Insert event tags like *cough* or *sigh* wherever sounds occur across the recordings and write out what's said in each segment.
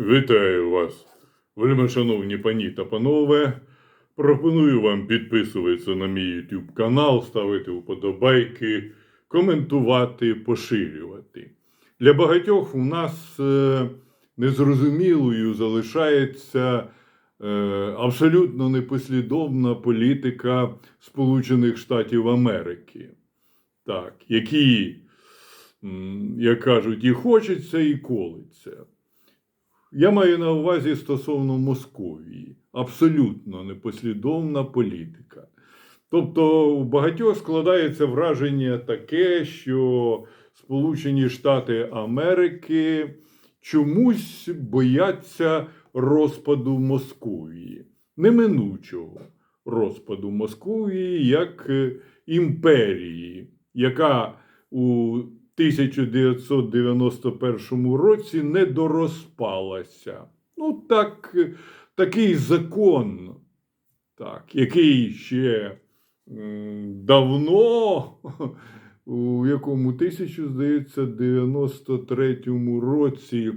Вітаю вас, вельми шановні пані та панове. Пропоную вам підписуватися на мій YouTube канал, ставити вподобайки, коментувати, поширювати. Для багатьох у нас е, незрозумілою залишається е, абсолютно непослідовна політика Сполучених Штатів Америки, так, які, як кажуть, і хочеться, і колиться. Я маю на увазі стосовно Московії. Абсолютно непослідовна політика. Тобто, у багатьох складається враження таке, що Сполучені Штати Америки чомусь бояться розпаду Московії, неминучого розпаду Московії як е, імперії, яка у 1991 році не дорозпалася. Ну, так, такий закон, так, який ще давно, у якому 1993 році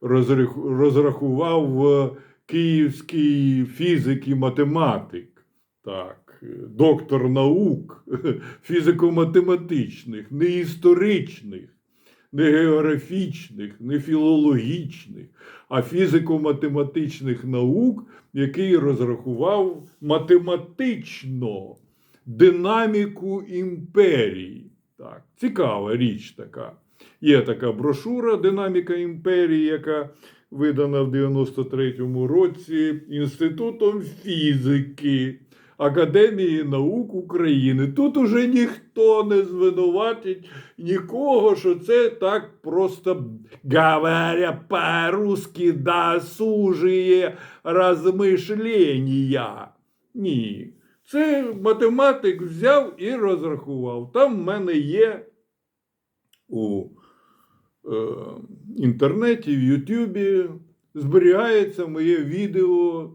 розрахував е, київський фізик і математик. Так, доктор наук *laughs* фізико-математичних, не історичних, не географічних, не філологічних, а фізико-математичних наук, який розрахував математично динаміку імперії. Так, цікава річ така. Є така брошура Динаміка імперії, яка видана в 93-му році Інститутом фізики Академії наук України. Тут уже ніхто не звинуватить нікого, що це так просто говоря по-русски досужие розмишлення. Ні. Це математик взяв і розрахував. Там в мене є у е, інтернеті, в Ютубі зберігається моє відео.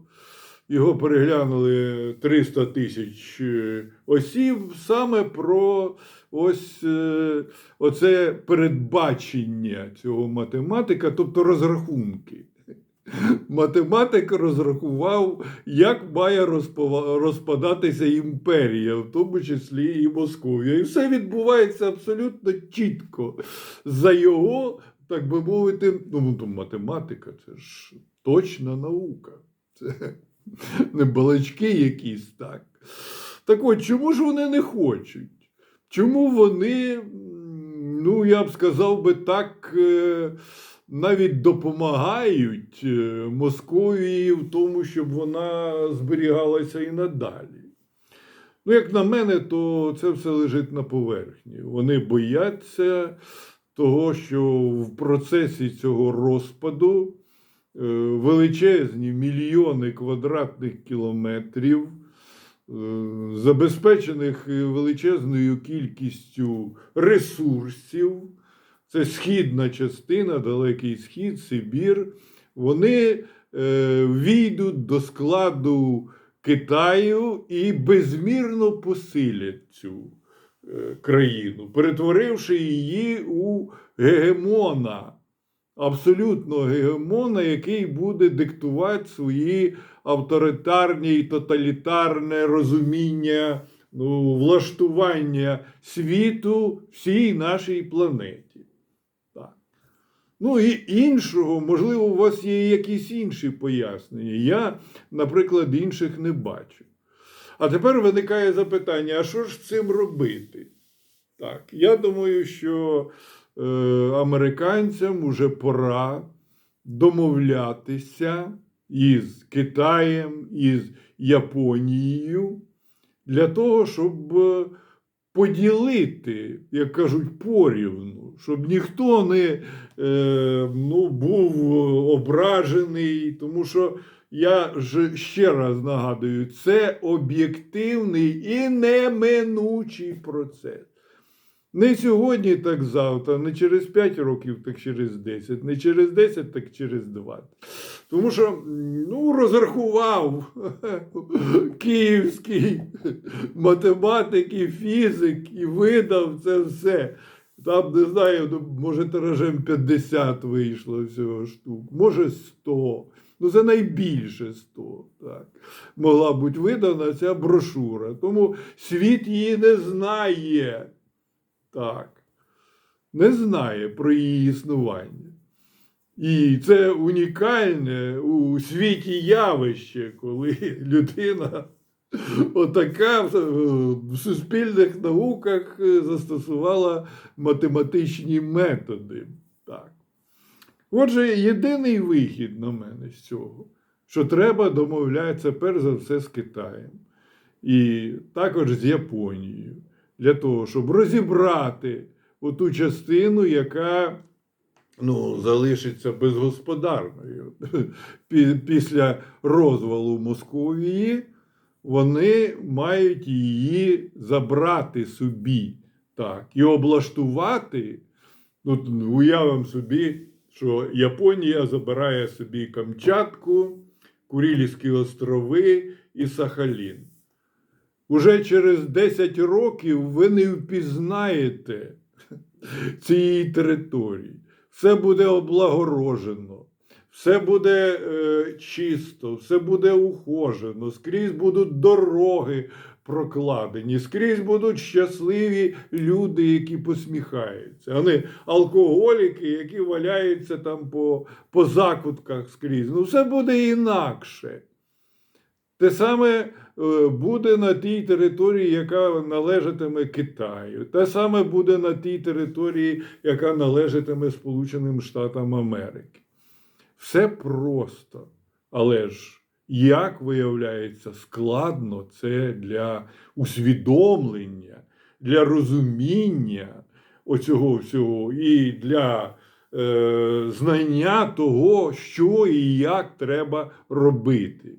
Його переглянули 300 тисяч е, осіб саме про ось е, оце передбачення цього математика, тобто розрахунки. Математик розрахував, як має розпадатися імперія, в тому числі і Московія. І все відбувається абсолютно чітко. За його, так би мовити, ну, ну, математика це ж точна наука. Це *laughs* не балачки якісь так. Так от, чому ж вони не хочуть? Чому вони, ну я б сказав би так, е, навіть допомагають е, Московії в тому, щоб вона зберігалася і надалі? Ну, як на мене, то це все лежить на поверхні. Вони бояться того, що в процесі цього розпаду величезні мільйони квадратних кілометрів, е, забезпечених е, величезною кількістю ресурсів, це східна частина, далекий схід, Сибір, вони е, війдуть до складу Китаю і безмірно посилять цю е, країну, перетворивши її у гегемона абсолютно гегемона, який буде диктувати свої авторитарні і тоталітарне розуміння, ну, влаштування світу всій нашій планеті. Так. Ну і іншого, можливо, у вас є якісь інші пояснення. Я, наприклад, інших не бачу. А тепер виникає запитання: а що ж з цим робити? Так, я думаю, що е, американцям уже пора домовлятися із Китаєм, із Японією для того, щоб е, поділити, як кажуть, порівну, щоб ніхто не е, ну, був ображений, тому що. Я ж ще раз нагадую, це об'єктивний і неминучий процес. Не сьогодні, так завтра, не через 5 років, так через 10, не через 10, так через 20. Тому що ну, розрахував *laughs* київський математик і фізик і видав це все. Там, не знаю, ну, може тиражем 50 вийшло всього штук, може 100. Ну, це найбільше 100. Так. Могла бути видана ця брошура. Тому світ її не знає. Так. Не знає про її існування. І це унікальне у світі явище, коли *laughs* людина отака в суспільних науках е, застосувала математичні методи. Так. Отже, єдиний вихід на мене з цього, що треба домовлятися перш за все з Китаєм і також з Японією, для того, щоб розібрати оту частину, яка ну, залишиться безгосподарною. *laughs* Після розвалу Московії вони мають її забрати собі так, і облаштувати. Ну, уявимо собі, що Японія забирає собі Камчатку, Курильські острови і Сахалін. Уже через 10 років ви не впізнаєте цієї території. Все буде облагорожено, все буде е, чисто, все буде ухожено, скрізь будуть дороги прокладені, скрізь будуть щасливі люди, які посміхаються, а не алкоголіки, які валяються там по, по закутках скрізь. Ну, все буде інакше. Те саме е, буде на тій території, яка належатиме Китаю. Те саме буде на тій території, яка належатиме Сполученим Штатам Америки. Все просто. Але ж, як виявляється, складно це для усвідомлення, для розуміння оцього всього і для е, знання того, що і як треба робити.